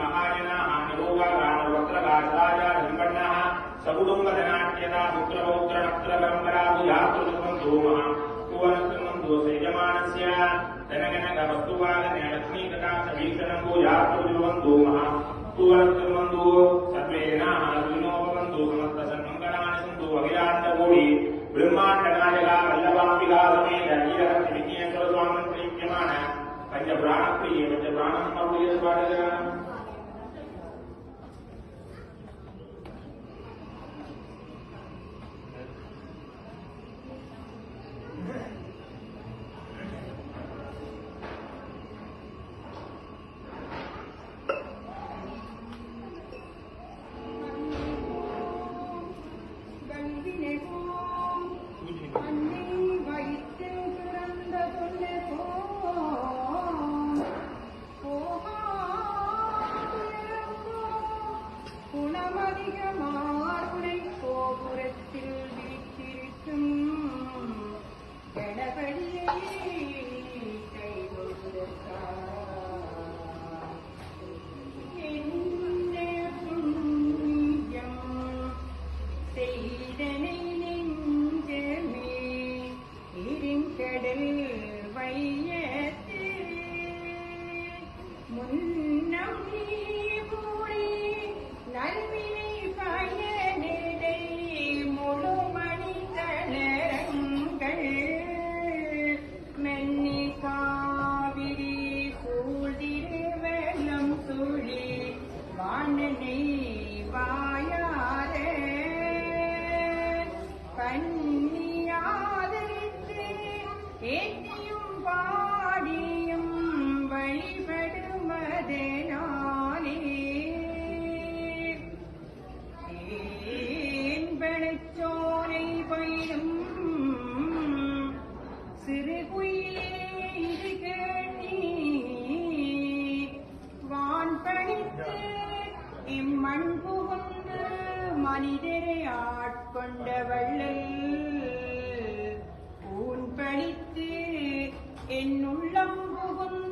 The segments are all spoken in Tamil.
महाजनाः सकुटुम्बधनाट्यता पुत्रपौत्रनत्रलम्बराभुयातृसुखम् सोमः പൂരത്തിൽ വിളിച്ചിരിക്കും ഗണപതിയെ കൈകൊണ്ടിരുത്താം மண் புகுந்து மனிதரை ஆட்கொண்ட வள்ளல். ஊன் பணித்து என் உள்ளம் புகுந்து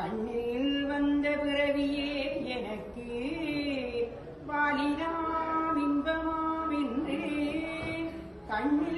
மண்ணில் வந்த பிறவியே எனக்கு. வாலினாம் இன்பமாம் என்று கண்ணு